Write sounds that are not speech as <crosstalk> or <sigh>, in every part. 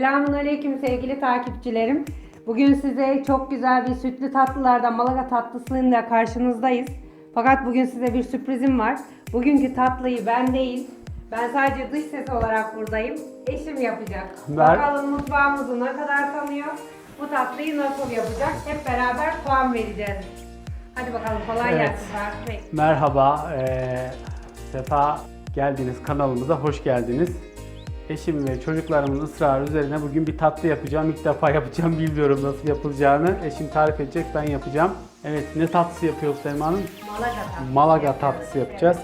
Selamun Aleyküm sevgili takipçilerim. Bugün size çok güzel bir sütlü tatlılardan Malaga tatlısıyla karşınızdayız. Fakat bugün size bir sürprizim var. Bugünkü tatlıyı ben değil, ben sadece dış ses olarak buradayım. Eşim yapacak. Ver. Bakalım mutfağımızı ne kadar tanıyor, bu tatlıyı nasıl yapacak? Hep beraber puan vereceğiz. Hadi bakalım kolay Evet. gelsin Faruk. Merhaba, eee, sefa geldiniz kanalımıza, hoş geldiniz. Eşim ve çocuklarımın ısrarı üzerine bugün bir tatlı yapacağım. İlk defa yapacağım, bilmiyorum nasıl yapılacağını. Eşim tarif edecek, ben yapacağım. Evet, ne tatlısı yapıyoruz Selma Hanım? Malaga tatlısı. Malaga tatlısı yapacağız.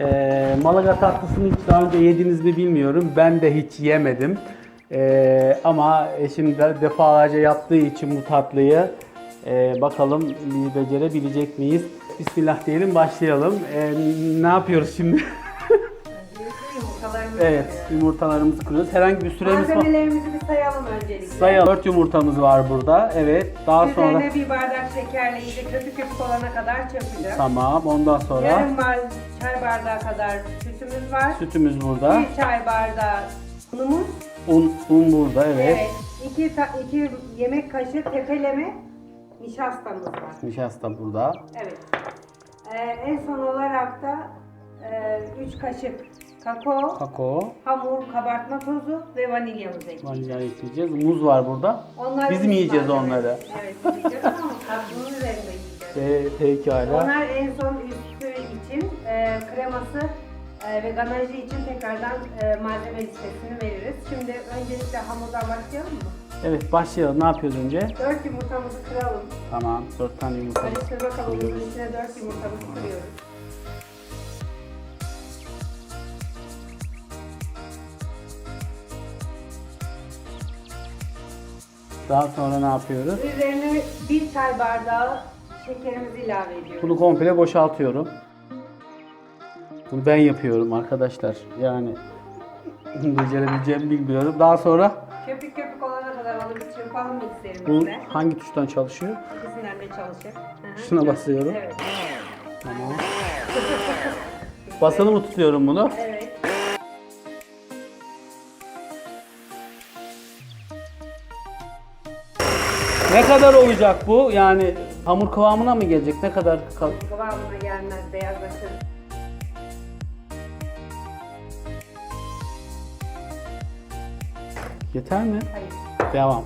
Eee, Malaga tatlısını hiç daha önce yediniz mi bilmiyorum. Ben de hiç yemedim. Eee, ama eşim de defalarca yaptığı için bu tatlıyı eee, bakalım becerebilecek miyiz? Bismillah diyelim başlayalım. Eee, ne yapıyoruz şimdi? <laughs> Evet yumurtalarımızı kırıyoruz. Herhangi bir süremiz var. Malzemelerimizi bir sayalım öncelikle. Sayalım. 4 yumurtamız var burada. Evet. Daha sonra Üzerine bir bardak şekerle iyice köpük köpük olana kadar çırpacağız. tamam. Ondan sonra Yarım bar çay bardağı kadar sütümüz var. sütümüz burada. Bir çay bardağı unumuz. Un, un burada evet. Evet. İki, ta- iki yemek kaşığı tepeleme nişastamız var. Nişasta burada. Evet. Ee, en son olarak da 3 kaşık kakao, Kakao, hamur, kabartma tozu ve vanilyamızı ekleyeceğiz. vanilya ekleyeceğiz. Muz var burada. Onlar Biz mi yiyeceğiz malzeme. onları? Evet yiyeceğiz ama tatlının üzerinde yiyeceğiz. Ee, pekala. Onlar en son üstü için e, kreması e, ve ganajı için tekrardan e, malzeme listesini veririz. Şimdi öncelikle hamurdan başlayalım mı? Evet başlayalım. Ne yapıyoruz önce? 4 yumurtamızı kıralım. Tamam. 4 tane yumurta. Karıştır bakalım bunun içine 4 yumurtamızı kırıyoruz. Daha sonra ne yapıyoruz? Üzerine bir çay bardağı şekerimizi ilave ediyoruz. Bunu komple boşaltıyorum. Bunu ben yapıyorum arkadaşlar. Yani <laughs> becerebileceğimi bilmiyorum. Daha sonra Köpük köpük olana kadar onu bir çırpalım bu mikserimizle. hangi tuştan çalışıyor? İkisinden de çalışır. Hı hı. Şuna basıyorum. Evet. Tamam. Basılı mı tutuyorum bunu? Evet. Ne kadar olacak bu? Yani hamur kıvamına mı gelecek? Ne kadar kal- Kıvamına gelmez, beyazlaşır. Yeter mi? Hayır. Devam.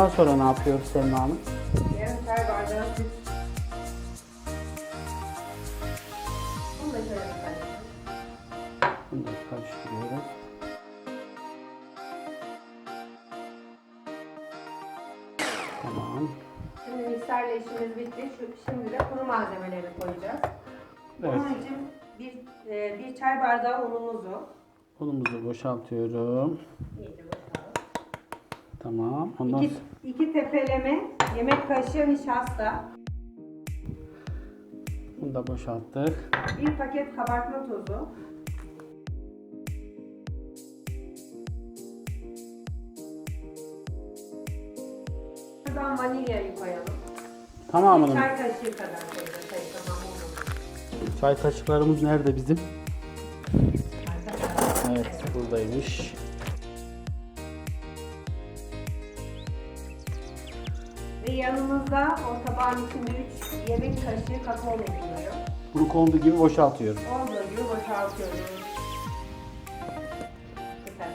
Bundan sonra ne yapıyoruz Selma Hanım? Yarım çay bardağı süt. Bunu da şöyle. Bunu da karıştırıyoruz. Tamam. Şimdi mikserle işimiz bitti. Şimdi de kuru malzemeleri koyacağız. Evet. Bunun için bir, e, bir çay bardağı unumuzu Unumuzu boşaltıyorum. iyice boşaltalım. Tamam. Ondan İki, iki tepeleme yemek kaşığı nişasta, bunu da boşalttık. bir paket kabartma tozu, Şuradan vanilyayı koyalım. Tamamını. Bir çay kaşığı kadar koyacağız. Hayır, tamam olmadı. Çay kaşıklarımız nerede bizim? Evet, buradaymış. Ve yanımızda o tabağın içinde 3 yemek kaşığı kakao bulunuyor. Bunu konduğu gibi boşaltıyorum. Olduğu gibi boşaltıyoruz. Süper.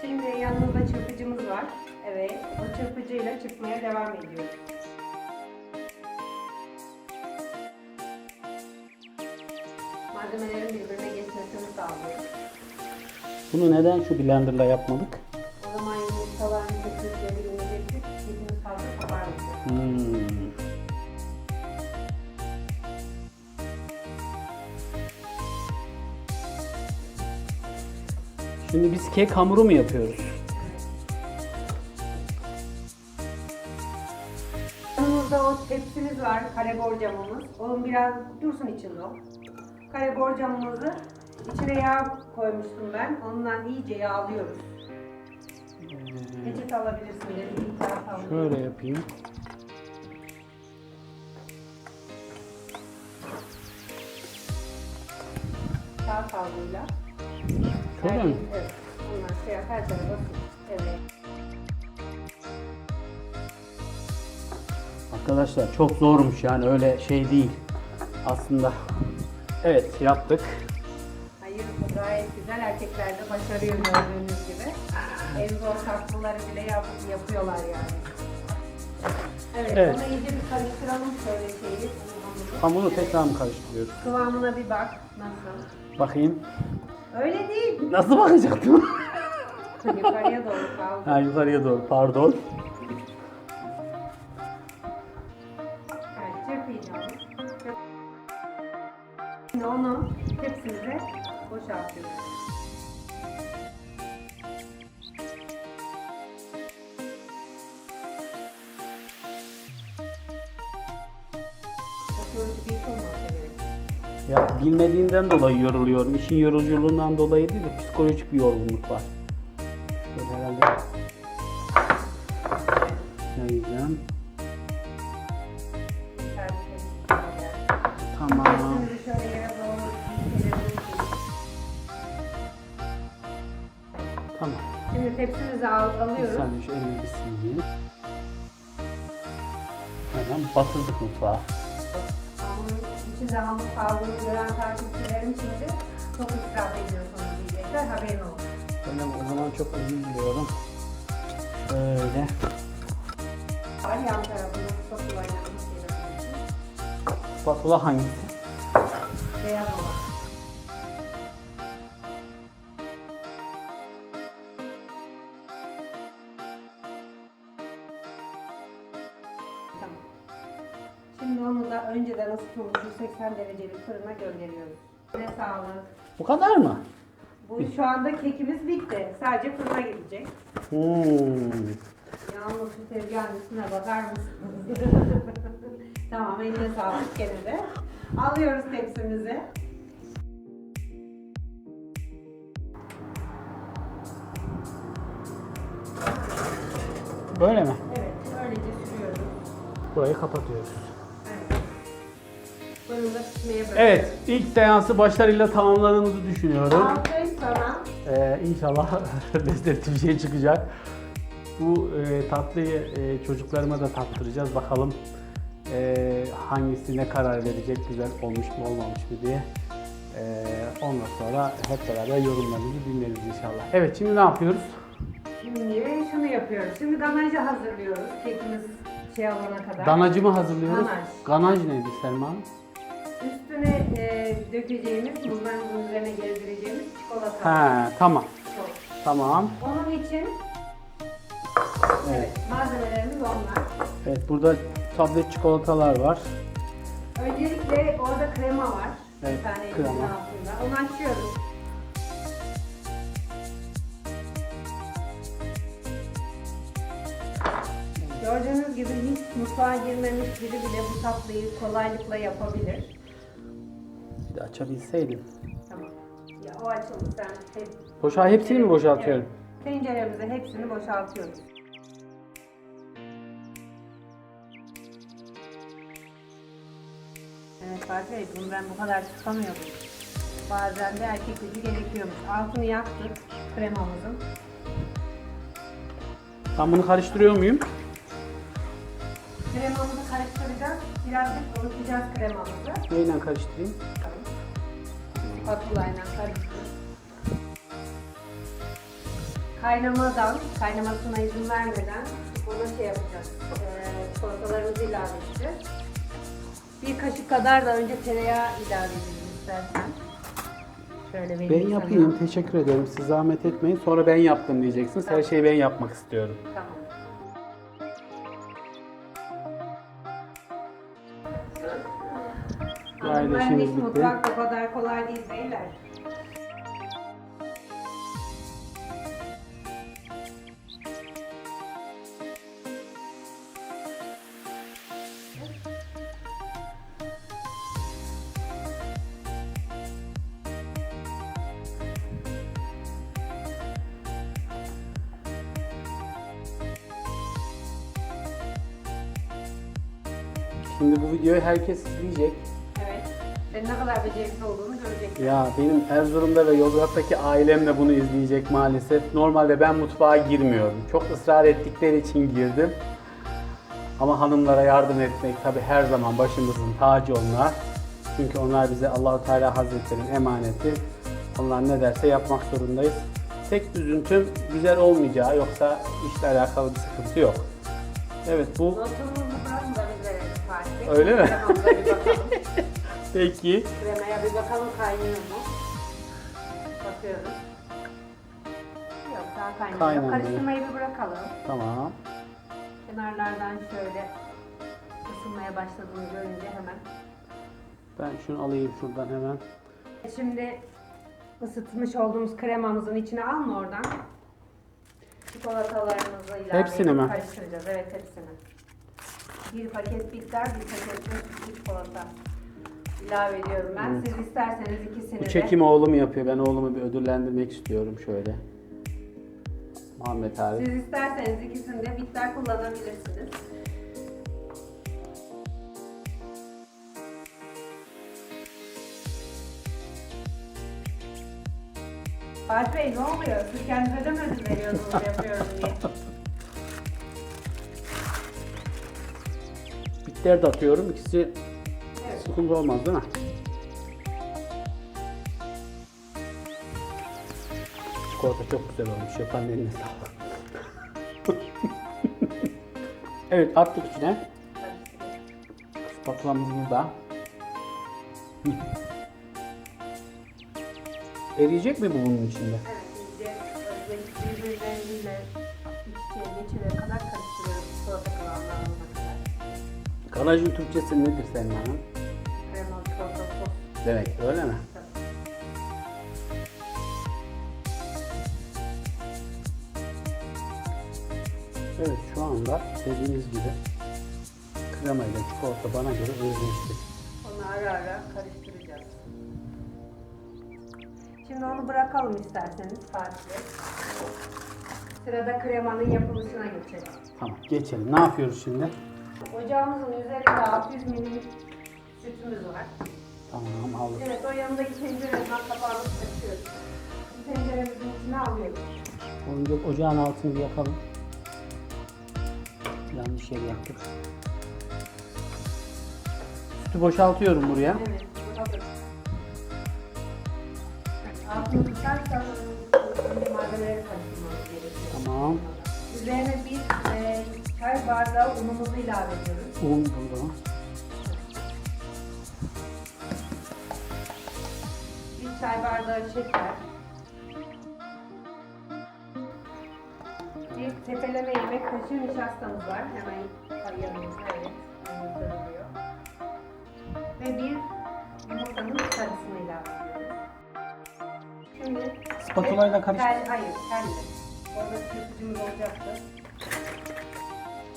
Şimdi yanımızda çırpıcımız var. Evet, o çırpıcıyla çırpmaya devam ediyoruz. Malzemelerin birbirine geçmesini sağlıyoruz. Bunu neden şu blenderla yapmadık? Kek hamuru mu yapıyoruz? var, kare borcamımız. Onun biraz dursun içinde o. Kare borcamımızı içine yağ koymuştum ben. Ondan iyice yağlıyoruz. Peçete alabilirsin dedi. Bir taraf aldım. Şöyle yapayım. Sağ kavguyla. Şöyle mi? Evet. Şey her tarafa. Evet. Arkadaşlar çok zormuş yani öyle şey değil. Aslında. Evet yaptık. Hayır bu gayet güzel. Erkekler de başarıyor gördüğünüz gibi. En zor tatlıları bile yap, yapıyorlar yani. Evet, Evet. onu iyice bir karıştıralım şöyle şeyi. Hamuru tekrar mı karıştırıyoruz? Kıvamına bir bak. Nasıl? Bakayım. Öyle değil. Nasıl bakacaktım? <laughs> Yukarıya doğru kaldı. ha, yukarıya doğru pardon. Evet, Şimdi onu tepsimize boşaltıyoruz. Ya bilmediğimden dolayı yoruluyorum. İşin yoruculuğundan dolayı değil de psikolojik bir yorgunluk var. Tamam. Şimdi tepsimizi al, Bir alıyoruz. saniye şu elimi bir sileyim. Hemen batırdık mutfağa. Hamurun içinde hamur kaldığını gören takipçilerim şimdi çok israf ediyorsunuz diyecekler. Haberin olsun. Böyle o zaman çok özür diliyorum. Şöyle. Var yan tarafında ile bir şeyler. Spatula hangisi? Beyaz olan. Isıtılmış 180 derecelik fırına gönderiyoruz. Ne sağlık. Bu kadar mı? Bu şu anda kekimiz bitti. Sadece fırına gidecek. Hmm. Yalnız şu tezgahın üstüne bakar mısınız? <laughs> tamam eline sağlık gene de. Alıyoruz tepsimizi. Böyle mi? Evet, öylece sürüyoruz. Burayı kapatıyoruz. Evet. Pişmeye ilk seansı başarıyla tamamladığımızı düşünüyorum. Aferin sana. Ee, inşallah <laughs> lezzetli bir şey çıkacak. Bu e, tatlıyı e, çocuklarıma da tattıracağız. Bakalım e, hangisine karar verecek, güzel olmuş mu olmamış mı diye. E, ondan sonra hep beraber yorumlarımızı dinleriz inşallah. Evet, şimdi ne yapıyoruz? Şimdi şunu yapıyoruz. Şimdi ganajı hazırlıyoruz. Kekimiz şey olana kadar. Danacı mı hazırlıyoruz? Ganaj. Ganaj neydi Selma Hanım? Dökeceğimiz, bunların üzerine gezdireceğimiz çikolata. He, tamam. sos. Tamam. Onun için evet, malzemelerimiz onlar. Evet, burada tablet çikolatalar var. Öncelikle orada krema var. Evet, bir tane krema. altında. Onu açıyoruz. Gördüğünüz gibi hiç mutfağa girmemiş biri bile bu tatlıyı kolaylıkla yapabilir. Bir de açabilseydim. Tamam. Ya o açıldı sen. Hep, Boşa hepsini mi boşaltıyorum? Evet. Hepsini boşaltıyoruz. Evet Fatih Bey, bunu ben bu kadar tutamıyordum. Bazen de erkek gücü gerekiyormuş. Altını yaktık kremamızın. Ben bunu karıştırıyor muyum? Kremamızı karıştıracağız. Birazcık unutacağız kremamızı. Neyle karıştırayım? Spatulayla karıştır. Kaynamadan, kaynamasına izin vermeden ona şey yapacağız. Çikolatalarımızı ilave edeceğiz. Bir kaşık kadar da önce tereyağı ilave edelim istersen. Şöyle vereyim Ben sana. yapayım. Teşekkür ederim. Siz zahmet etmeyin. Sonra ben yaptım diyeceksiniz. Her şeyi ben yapmak istiyorum. Tamam. Anne iş birlikte. mutfak o kadar kolay değil beyler. Şimdi bu videoyu herkes izleyecek. Ne kadar becerikli olduğunu görecekler. Ya benim Erzurum'da ve Yozgat'taki ailem de bunu izleyecek maalesef. Normalde ben mutfağa girmiyorum. Çok ısrar ettikleri için girdim. Ama hanımlara yardım etmek tabi her zaman başımızın tacı onlar. Çünkü onlar bize Allahu Teala Hazretleri'nin emaneti. Allah ne derse yapmak zorundayız. Tek üzüntüm güzel olmayacağı yoksa işle alakalı bir sıkıntı yok. Evet bu Notumuzdan da bize. Öyle mi? Peki. Kremaya bir bakalım kaynıyor mu? Bakıyoruz. Yok daha kaynamıyor. Kaynamıyor. Karıştırmayı bir bırakalım. Tamam. Kenarlardan şöyle ısınmaya başladığını görünce hemen. Ben şunu alayım şuradan hemen. Şimdi ısıtmış olduğumuz kremamızın içine alma oradan. Çikolatalarımızı ilave Hepsini edip mi? karıştıracağız. Evet hepsini. Bir paket bitter, bir paket de çikolata ilave ediyorum ben. Siz isterseniz ikisini Bu de. çekimi oğlum yapıyor. Ben oğlumu bir ödüllendirmek istiyorum şöyle. Muhammed abi. Siz isterseniz ikisini de bitter kullanabilirsiniz. Fatih Bey ne oluyor? Siz kendinize de mi ödül veriyorsunuz yapıyorum diye? Bitter de atıyorum. İkisi Evet. Sıkıntı olmaz değil mi? Çikolata çok güzel olmuş. Yapan eline sağlık. <laughs> evet attık içine. Spatulamız burada. Eriyecek mi bu bunun içinde? Kalajın Türkçesi nedir senin hanım? Demek öyle mi? Evet şu anda dediğiniz gibi krema ile çikolata bana göre özleşti. Onu ara ara karıştıracağız. Şimdi onu bırakalım isterseniz Fatih Bey. Sırada kremanın yapılışına geçelim. Tamam geçelim. Ne yapıyoruz şimdi? Ocağımızın üzerinde 600 milim sütümüz var. Tamam aldık. Evet o yanındaki tencereden kapağını açıyoruz. Bu tenceremizin içine alıyoruz. Önce ocağın altını bir yakalım. Yanlış yeri yaktık. Sütü boşaltıyorum buraya. Evet, hazır. Altını tutarsan önce malzemeleri karıştırmamız gerekiyor. Tamam. Üzerine bir e, çay bardağı unumuzu ilave ediyoruz. Un burada. Bardağı şeker. Bir tepeleme yemek kaşığı nişastamız var. Hemen yanımızda evet. Duruyor. Ve bir yumurtanın sarısını ilave ediyoruz. Şimdi Spatulayla karıştır. Tel, hayır, telle. Orada kırpıcımız olacaktı.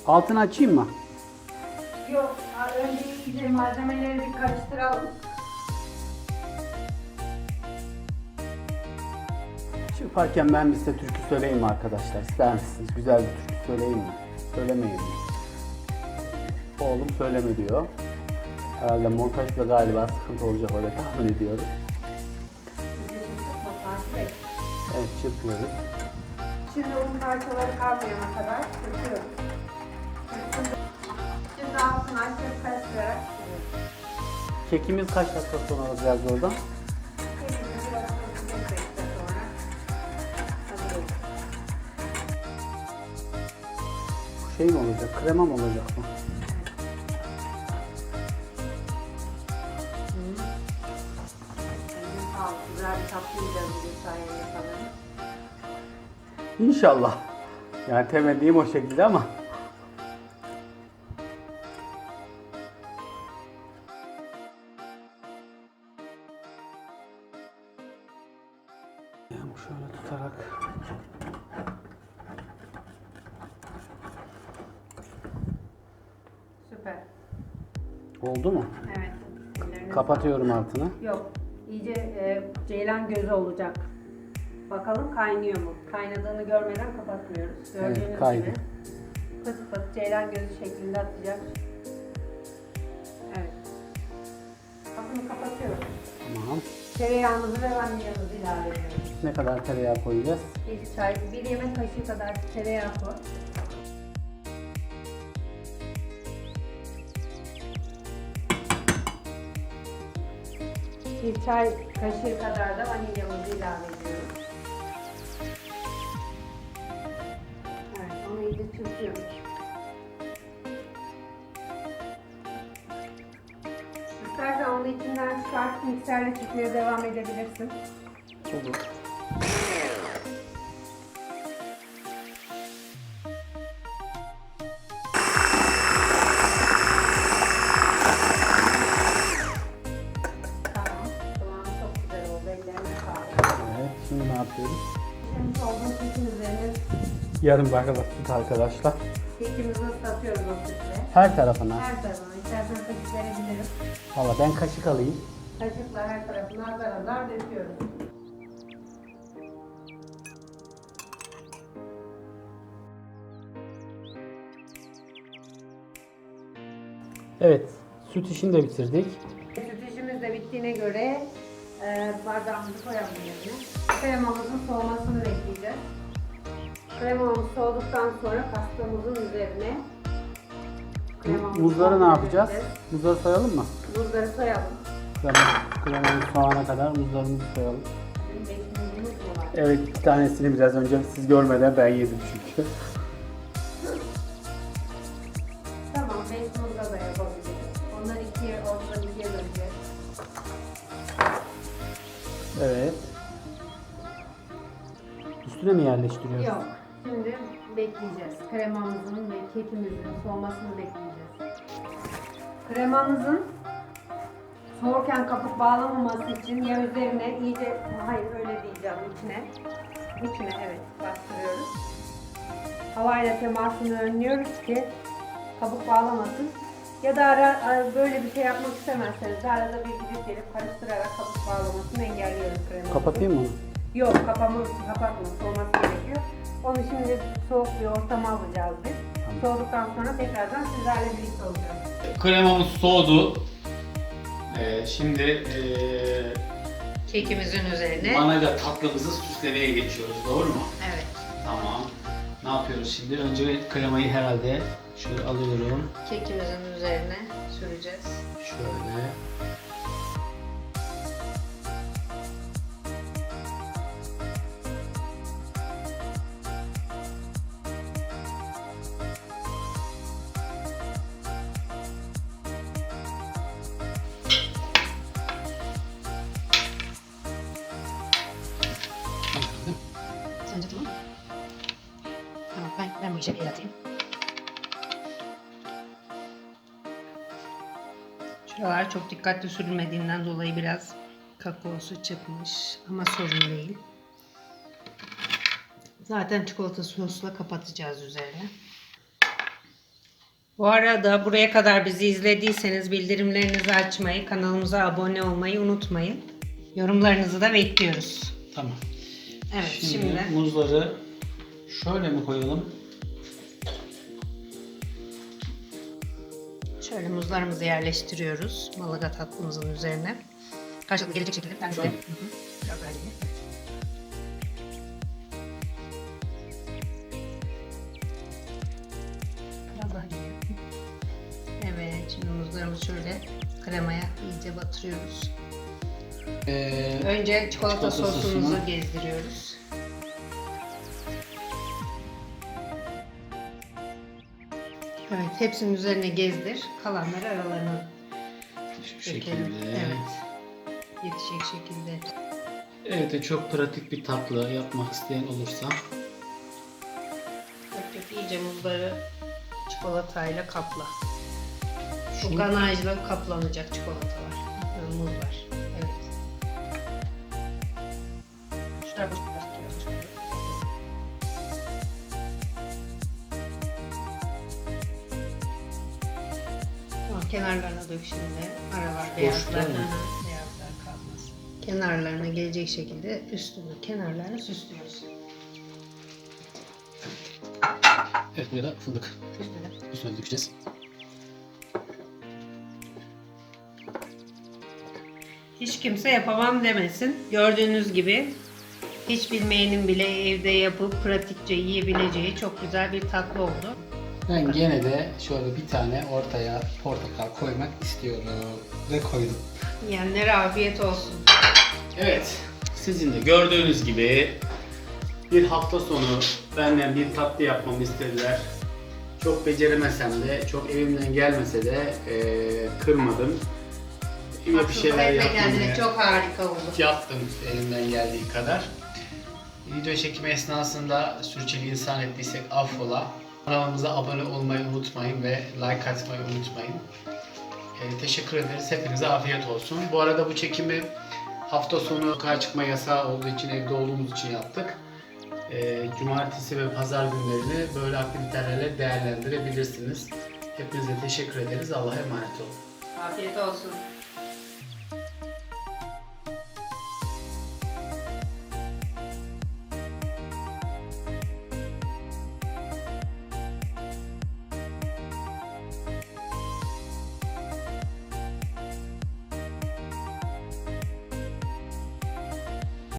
Altını açayım mı? Yok, önce malzemeleri bir karıştıralım. Çıkarken ben bir size türkü söyleyeyim mi arkadaşlar? İster misiniz? Güzel bir türkü söyleyeyim mi? Söylemeyin mi? Oğlum söyleme diyor. Herhalde montajda galiba sıkıntı olacak öyle tahmin ediyorum. Evet. Çırpıyoruz. Şimdi un parçaları kalmayana kadar kırpıyoruz. Şimdi altını açıp karıştırarak Kekimiz kaç dakika sonra alacağız oradan? Şey mi olacak? Krema mı olacak mı? Eline sağlık. Güzel bir tatlı yiyeceğiz bugün sayende sanırım. İnşallah. Yani temennim o şekilde ama. Yani şöyle tutarak Oldu mu? Evet. Kapatıyorum altını. Yok. İyice e, ceylan gözü olacak. Bakalım kaynıyor mu? Kaynadığını görmeden kapatmıyoruz. Gördüğünüz evet, kaydı. gibi pıt pıt ceylan gözü şeklinde atacak. Evet. Altını kapatıyorum. Tamam. Tereyağımızı ve vanilyanızı ilave ediyoruz. Ne kadar tereyağı koyacağız? Bir çay, bir yemek kaşığı kadar tereyağı koy. Bir çay kaşığı kadar da vanilyamızı ilave ediyoruz. Evet, onu iyice çırpıyoruz. İstersen onu içinden çıkartıp mikserle çekmeye devam edebilirsin. Yarım bardak süt arkadaşlar. kekimizi ıslatıyoruz o sütle. Her tarafına. Her tarafına. İstersen kaşık verebilirim. Valla ben kaşık alayım. Kaşıkla her tarafına azar azar döküyoruz. Evet, süt işini de bitirdik. Süt işimiz de bittiğine göre e, bardağımızı koyalım yerine. Kremamızın soğumasını bekleyeceğiz. Kremamız soğuduktan sonra pastamızın üzerine kremamızı Muzları ne yapacağız? Muzları soyalım mı? Muzları soyalım. Krema, kremamız soğana kadar muzlarımızı soyalım. Evet, bir tanesini biraz önce siz görmeden ben yedim çünkü. Tamam, beş muzla da yapabiliriz. Onları ikiye, ortadan ikiye böleceğiz. Evet. Üstüne mi yerleştiriyoruz? Yok, bekleyeceğiz. Kremamızın ve kekimizin soğumasını bekleyeceğiz. Kremamızın soğurken kapıp bağlamaması için ya üzerine iyice, hayır öyle diyeceğim, içine. İçine evet bastırıyoruz. Havayla temasını önlüyoruz ki kabuk bağlamasın. Ya da ara, ara- böyle bir şey yapmak istemezseniz de arada bir gidip gelip karıştırarak kabuk bağlamasını engelliyoruz kremamızın. Kapatayım mı? Yok kapamı kapatma soğuması gerekiyor. Onu şimdi soğuk bir ortama alacağız biz. Soğuduktan sonra tekrardan sizlerle birlikte olacağız. Kremamız soğudu. Ee, şimdi ee, Kekimizin üzerine. managa tatlımızı süslemeye geçiyoruz. Doğru mu? Evet. Tamam. Ne yapıyoruz şimdi? Önce kremayı herhalde şöyle alıyorum. Kekimizin üzerine süreceğiz. Şöyle. Ben, ben bu işe el atayım. Şuralar çok dikkatli sürülmediğinden dolayı biraz kakaosu çıkmış ama sorun değil. Zaten çikolata sosla kapatacağız üzerine. Bu arada buraya kadar bizi izlediyseniz bildirimlerinizi açmayı, kanalımıza abone olmayı unutmayın. Yorumlarınızı da bekliyoruz. Tamam. Evet Şimdi, şimdi, muzları şöyle mi koyalım? Şöyle muzlarımızı yerleştiriyoruz malaga tatlımızın üzerine. Karşılıklı gelecek şekilde bir tane hı. Biraz daha ileri. Biraz daha ileri. Evet, şimdi muzlarımızı şöyle kremaya iyice batırıyoruz. Ee, Önce çikolata, Çikolata sosumuzu sosunu. gezdiriyoruz. Evet, hepsinin üzerine gezdir. Kalanları aralarına şu dökelim. şekilde. Evet. Yetişecek şekilde. Evet de çok pratik bir tatlı yapmak isteyen olursa. Dök dök iyice muzları çikolatayla kapla. Şu- ganajla kaplanacak çikolatalar. Yani muzlar. Kenarlarına dök şimdi. Aralar beyazlar. beyazlar kalmaz. Kenarlarına gelecek şekilde üstünü kenarlarını süslüyoruz. Evet da fındık Üstüne. üstüne dökeceğiz. Hiç kimse yapamam demesin. Gördüğünüz gibi hiç bilmeyenin bile evde yapıp pratikçe yiyebileceği çok güzel bir tatlı oldu. Ben gene de şöyle bir tane ortaya portakal koymak istiyorum. Ve koydum. Yiyenlere afiyet olsun. Evet, sizin de gördüğünüz gibi bir hafta sonu benden bir tatlı yapmamı istediler. Çok beceremesem de, çok elimden gelmese de eee, kırmadım. Yine bir şeyler kendine, yapmaya çok harika oldu. yaptım elimden geldiği kadar. Video çekimi esnasında sürçülisan ettiysek affola. Kanalımıza abone olmayı unutmayın ve like atmayı unutmayın. Ee, teşekkür ederiz. Hepinize afiyet olsun. Bu arada bu çekimi hafta sonu sokağa çıkma yasağı olduğu için evde olduğumuz için yaptık. Ee, cumartesi ve pazar günlerini böyle aktivitelerle değerlendirebilirsiniz. Hepinize teşekkür ederiz. Allah'a emanet olun. Afiyet olsun.